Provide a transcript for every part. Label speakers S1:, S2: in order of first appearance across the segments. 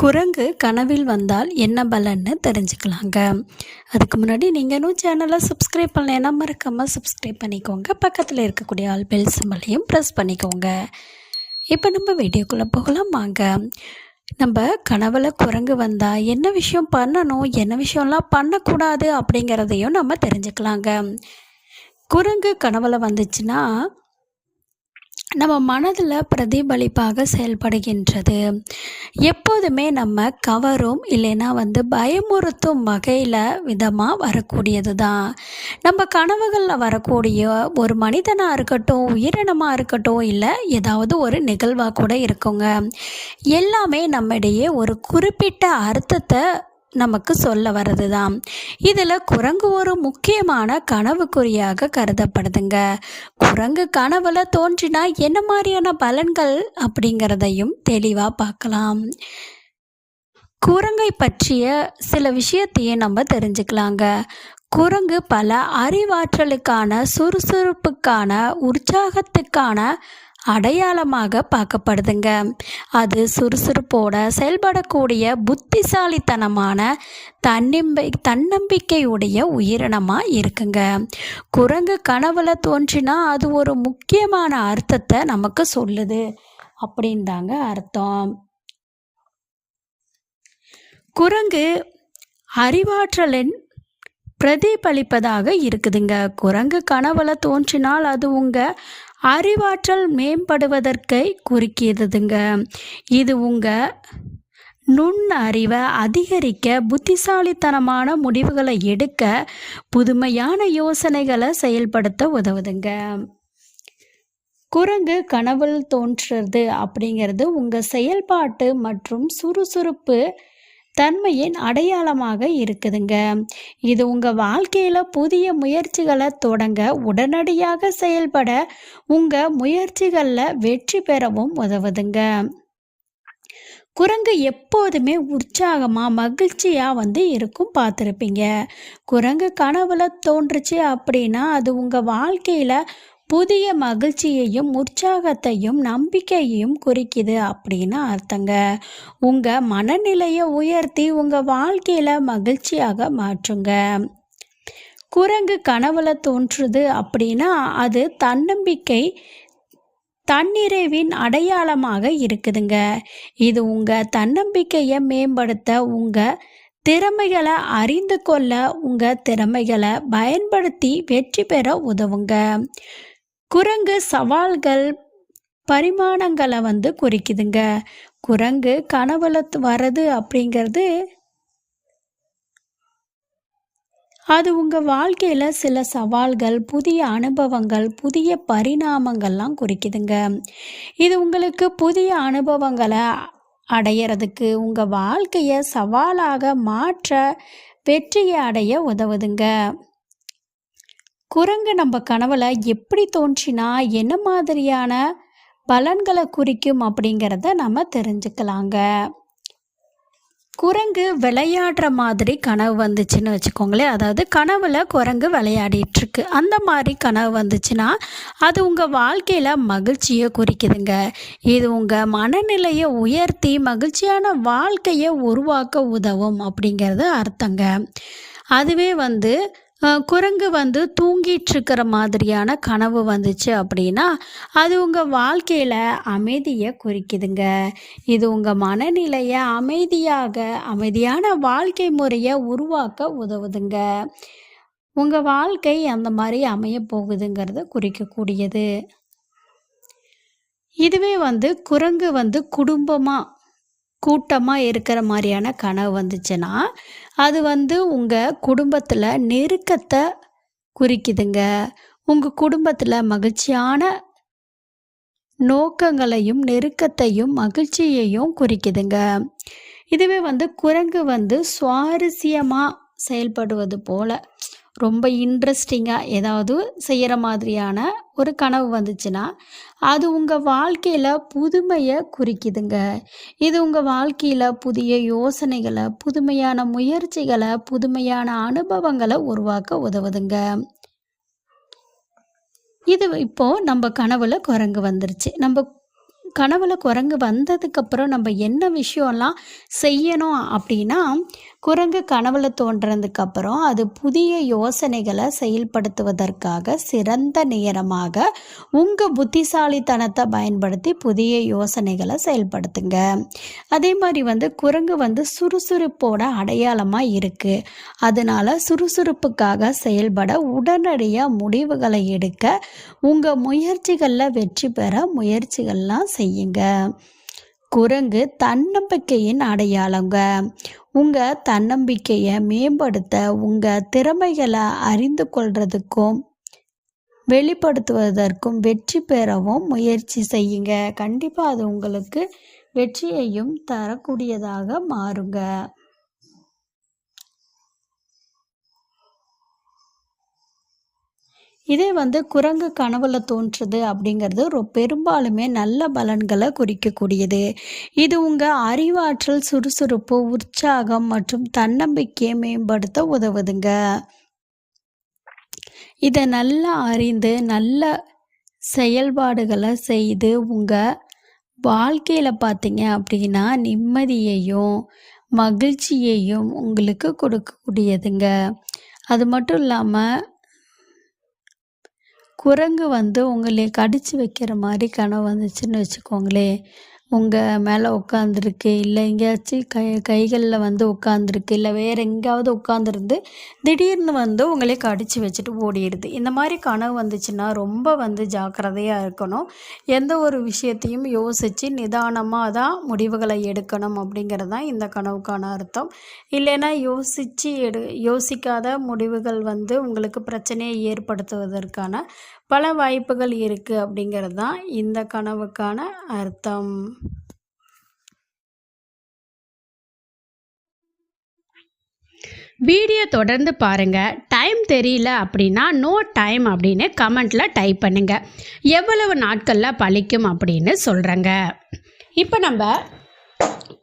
S1: குரங்கு கனவில் வந்தால் என்ன பலன்னு தெரிஞ்சுக்கலாங்க. அதுக்கு முன்னாடி நீங்கள் இன்னும் சேனலை சப்ஸ்கிரைப் பண்ணலைன்னா மறக்காமல் சப்ஸ்கிரைப் பண்ணிக்கோங்க. பக்கத்தில் இருக்கக்கூடிய ஆல் பெல் சிம்பலையும் ப்ரெஸ் பண்ணிக்கோங்க. இப்போ நம்ம வீடியோக்குள்ளே போகலாம் வாங்க. நம்ம கனவுல குரங்கு வந்தால் என்ன விஷயம் பண்ணணும் என்ன விஷயம்லாம் பண்ணக்கூடாது அப்படிங்கிறதையும் நம்ம தெரிஞ்சுக்கலாங்க. குரங்கு கனவுல வந்துச்சுன்னா நம்ம மனதில் பிரதிபலிப்பாக செயல்படுகின்றது. எப்போதுமே நம்ம கவரும் இல்லைன்னா வந்து பயமுறுத்தும் வகையில் விதமாக வரக்கூடியது தான் நம்ம கனவுகளில் வரக்கூடிய ஒரு மனிதனாக இருக்கட்டும் உயிரினமாக இருக்கட்டும் இல்லை ஏதாவது ஒரு நிகழ்வாக கூட இருக்குங்க. எல்லாமே நம்மிடையே ஒரு குறிப்பிட்ட அர்த்தத்தை நமக்கு சொல்ல வர்றது தான் இதில் குரங்கு ஒரு முக்கியமான கனவுக்குறியாக கருதப்படுதுங்க. குரங்கு கனவுல தோன்றினா என்ன மாதிரியான பலன்கள் அப்படிங்கிறதையும் தெளிவாக பார்க்கலாம். குரங்கை பற்றிய சில விஷயத்தையும் நம்ம தெரிஞ்சுக்கலாங்க. குரங்கு பல அறிவாற்றலுக்கான சுறுசுறுப்புக்கான உற்சாகத்துக்கான அடையாளமாக பார்க்கப்படுதுங்க. அது சுறுசுறுப்போட செயல்படக்கூடிய புத்திசாலித்தனமான தன்னம்பி தன்னம்பிக்கையுடைய உயிரினமாக இருக்குங்க. குரங்கு கனவுல தோன்றினா அது ஒரு முக்கியமான அர்த்தத்தை நமக்கு சொல்லுது. அப்படின்தாங்க அர்த்தம். குரங்கு அறிவாற்றலின் பிரதிபலிப்பதாக இருக்குதுங்க. குரங்கு கனவுல தோன்றினால் அது உங்கள் அறிவாற்றல் மேம்படுவதற்கை குறிக்கிறதுங்க இது உங்கள் நுண் அறிவை அதிகரிக்க புத்திசாலித்தனமான முடிவுகளை எடுக்க புதுமையான யோசனைகளை செயல்படுத்த உதவுதுங்க. குரங்கு கனவுள் தோன்றுறது அப்படிங்கிறது உங்கள் செயல்பாட்டு மற்றும் சுறுசுறுப்பு தன்மையின் அடையாளமாக இருக்குதுங்க. இது உங்கள் வாழ்க்கையில் புதிய முயற்சிகளை தொடங்க உடனடியாக செயல்பட உங்கள் முயற்சிகளில் வெற்றி பெறவும் உதவுதுங்க. குரங்கு எப்போதுமே உற்சாகமாக மகிழ்ச்சியாக வந்து இருக்கும் பார்த்துருப்பீங்க. குரங்கு கனவுல தோன்றுச்சு அப்படின்னா அது உங்கள் வாழ்க்கையில் புதிய மகிழ்ச்சியையும் உற்சாகத்தையும் நம்பிக்கையையும் குறிக்குது அப்படின்னு அர்த்தங்க. உங்கள் மனநிலையை உயர்த்தி உங்கள் வாழ்க்கையில் மகிழ்ச்சியாக மாற்றுங்க. குரங்கு கனவுல தோன்றுது அப்படின்னா அது தன்னம்பிக்கை தன்னிறைவின் அடையாளமாக இருக்குதுங்க. இது உங்கள் தன்னம்பிக்கையை மேம்படுத்த உங்கள் திறமைகளை அறிந்து கொள்ள உங்கள் திறமைகளை பயன்படுத்தி வெற்றி பெற உதவுங்க. குரங்கு சவால்கள் பரிமாணங்களை வந்து குறிக்குதுங்க. குரங்கு கனவுல வர்றது அப்படிங்கிறது அது உங்கள் வாழ்க்கையில் சில சவால்கள் புதிய அனுபவங்கள் புதிய பரிணாமங்கள்லாம் குறிக்குதுங்க. இது உங்களுக்கு புதிய அனுபவங்களை அடையிறதுக்கு உங்கள் வாழ்க்கையை சவாலாக மாற்ற வெற்றியை அடைய உதவுதுங்க. குரங்கு நம்ம கனவுல எப்படி தோன்றினா என்ன மாதிரியான பலன்களை குறிக்கும் அப்படிங்கிறத நம்ம தெரிஞ்சுக்கலாங்க. குரங்கு விளையாடுற மாதிரி கனவு வந்துச்சுன்னு வச்சுக்கோங்களேன். அதாவது கனவுல குரங்கு விளையாடிட்டுருக்கு. அந்த மாதிரி கனவு வந்துச்சுன்னா அது உங்கள் வாழ்க்கையில் மகிழ்ச்சியை குறிக்குதுங்க. இது உங்கள் மனநிலையை உயர்த்தி மகிழ்ச்சியான வாழ்க்கையை உருவாக்க உதவும் அப்படிங்கிறது அர்த்தங்க. அதுவே வந்து குரங்கு வந்து தூங்கிட்டுருக்கிற மாதிரியான கனவு வந்துச்சு அப்படின்னா அது உங்கள் வாழ்க்கையில் அமைதியை குறிக்குதுங்க. இது உங்கள் மனநிலையை அமைதியாக அமைதியான வாழ்க்கை முறையை உருவாக்க உதவுதுங்க. உங்கள் வாழ்க்கை அந்த மாதிரி அமைய போகுதுங்கிறத குறிக்கக்கூடியது. இதுவே வந்து குரங்கு வந்து குடும்பமாக கூட்டமாக இருக்கிற மாதிரியான கனவு வந்துச்சுன்னா அது வந்து உங்கள் குடும்பத்தில் நெருக்கத்தை குறிக்குதுங்க. உங்கள் குடும்பத்தில் மகிழ்ச்சியான நோக்கங்களையும் நெருக்கத்தையும் மகிழ்ச்சியையும் குறிக்குதுங்க. இதுவே வந்து குரங்கு வந்து சுவாரஸ்யமாக செயல்படுவது போல். ரொம்ப இன்ட்ரெஸ்டிங்காக ஏதாவது செய்கிற மாதிரியான ஒரு கனவு வந்துச்சுன்னா அது உங்கள் வாழ்க்கையில் புதுமையை குறிக்குதுங்க. இது உங்கள் வாழ்க்கையில் புதிய யோசனைகளை புதுமையான முயற்சிகளை புதுமையான அனுபவங்களை உருவாக்க உதவுதுங்க. இது இப்போது நம்ம கனவுல குரங்கு வந்துருச்சு. நம்ம கனவுல குரங்கு வந்ததுக்கப்புறம் நம்ம என்ன விஷயம்லாம் செய்யணும் அப்படின்னா குரங்கு கனவுல தோன்றதுக்கப்புறம் அது புதிய யோசனைகளை செயல்படுத்துவதற்காக சிறந்த நேரமாக உங்கள் புத்திசாலித்தனத்தை பயன்படுத்தி புதிய யோசனைகளை செயல்படுத்துங்க. அதே மாதிரி வந்து குரங்கு வந்து சுறுசுறுப்போட அடையாளமாக இருக்குது அதனால் சுறுசுறுப்புக்காக செயல்பட உடனடியாக முடிவுகளை எடுக்க உங்கள் முயற்சிகளில் வெற்றி பெற முயற்சிகள்லாம் செய்யுங்க. குரங்கு தன்னம்பிக்கையின் அடையாளங்க. உங்கள் தன்னம்பிக்கையை மேம்படுத்த உங்கள் திறமைகளை அறிந்து கொள்றதுக்கும் வெளிப்படுத்துவதற்கும் வெற்றி பெறவும் முயற்சி செய்யுங்க. கண்டிப்பாக அது உங்களுக்கு வெற்றியையும் தரக்கூடியதாக மாறுங்க. இதே வந்து குரங்கு கனவுல தோன்றுறது அப்படிங்கிறது ரொ பெரும்பாலுமே நல்ல பலன்களை குறிக்கக்கூடியது. இது உங்கள் அறிவாற்றல் சுறுசுறுப்பு உற்சாகம் மற்றும் தன்னம்பிக்கையை மேம்படுத்த உதவுதுங்க. இதை நல்லா அறிந்து நல்ல செயல்பாடுகளை செய்து உங்கள் வாழ்க்கையில் பார்த்தீங்க அப்படின்னா நிம்மதியையும் மகிழ்ச்சியையும் உங்களுக்கு கொடுக்கக்கூடியதுங்க. அது மட்டும் இல்லாமல் குரங்கு வந்து உங்களை கடிச்சு வைக்கிற மாதிரி கனவு வந்துச்சுன்னு வச்சுக்கோங்களேன். உங்கள் மேலே உட்காந்துருக்கு இல்லை எங்கேயாச்சும் கை கைகளில் வந்து உட்காந்துருக்கு இல்லை வேறு எங்கேயாவது உட்காந்துருந்து திடீர்னு வந்து உங்களே கடிச்சு வச்சுட்டு ஓடிடுது. இந்த மாதிரி கனவு வந்துச்சுன்னா ரொம்ப வந்து ஜாக்கிரதையாக இருக்கணும். எந்த ஒரு விஷயத்தையும் யோசித்து நிதானமாக தான் முடிவுகளை எடுக்கணும் அப்படிங்கிறது தான் இந்த கனவுக்கான அர்த்தம். இல்லைன்னா யோசித்து எடு யோசிக்காத முடிவுகள் வந்து உங்களுக்கு பிரச்சனையை ஏற்படுத்துவதற்கான பல வாய்ப்புகள் இருக்குது அப்படிங்கிறது தான் இந்த கனவுக்கான அர்த்தம்.
S2: வீடியோ தொடர்ந்து பாருங்கள் டைம் தெரியல அப்படின்னா நோ டைம் அப்படின்னு கமெண்ட்டில் டைப் பண்ணுங்கள் எவ்வளவு நாட்களில் பழிக்கும் அப்படின்னு சொல்கிறேங்க இப்போ நம்ம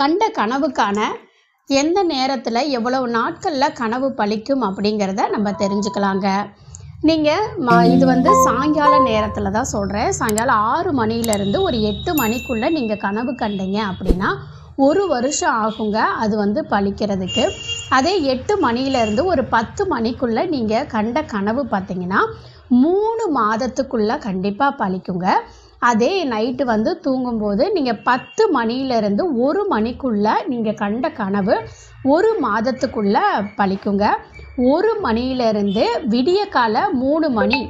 S2: கண்ட கனவுக்கான எந்த நேரத்தில் எவ்வளவு நாட்களில் கனவு பழிக்கும் அப்படிங்கிறத நம்ம தெரிஞ்சுக்கலாங்க. நீங்கள் ம இது வந்து சாயங்கால நேரத்தில் தான் சொல்கிறேன் சாயங்காலம் ஆறு மணிலேருந்து ஒரு எட்டு மணிக்குள்ளே நீங்கள் கனவு கண்டீங்க அப்படின்னா ஒரு வருஷம் ஆகுங்க அது வந்து பழிக்கிறதுக்கு. அதே எட்டு மணியிலேருந்து ஒரு பத்து மணிக்குள்ளே நீங்கள் கண்ட கனவு பார்த்தீங்கன்னா மூணு மாதத்துக்குள்ளே கண்டிப்பாக பழிக்குங்க. அதே நைட்டு வந்து தூங்கும்போது நீங்கள் பத்து மணியிலேருந்து ஒரு மணிக்குள்ளே நீங்கள் கண்ட கனவு ஒரு மாதத்துக்குள்ளே பழிக்குங்க. ஒரு மணியிலிருந்து விடிய கால மூணு மணி.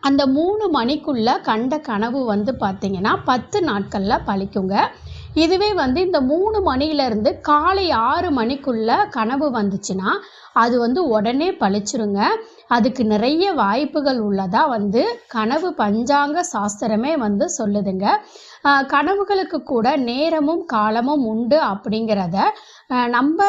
S2: அந்த மூணு மணிக்குள்ளே கண்ட கனவு வந்து பார்த்திங்கன்னா பத்து நாட்களில் பழிக்குங்க. இதுவே வந்து இந்த மூணு மணியிலேருந்து காலை ஆறு மணிக்குள்ளே கனவு வந்துச்சுன்னா அது வந்து உடனே பழிச்சிருங்க. அதுக்கு நிறைய வாய்ப்புகள் உள்ளதாக வந்து கனவு பஞ்சாங்க சாஸ்திரமே வந்து சொல்லுதுங்க. கனவுகளுக்கு கூட நேரமும் காலமும் உண்டு அப்படிங்கிறத நம்ம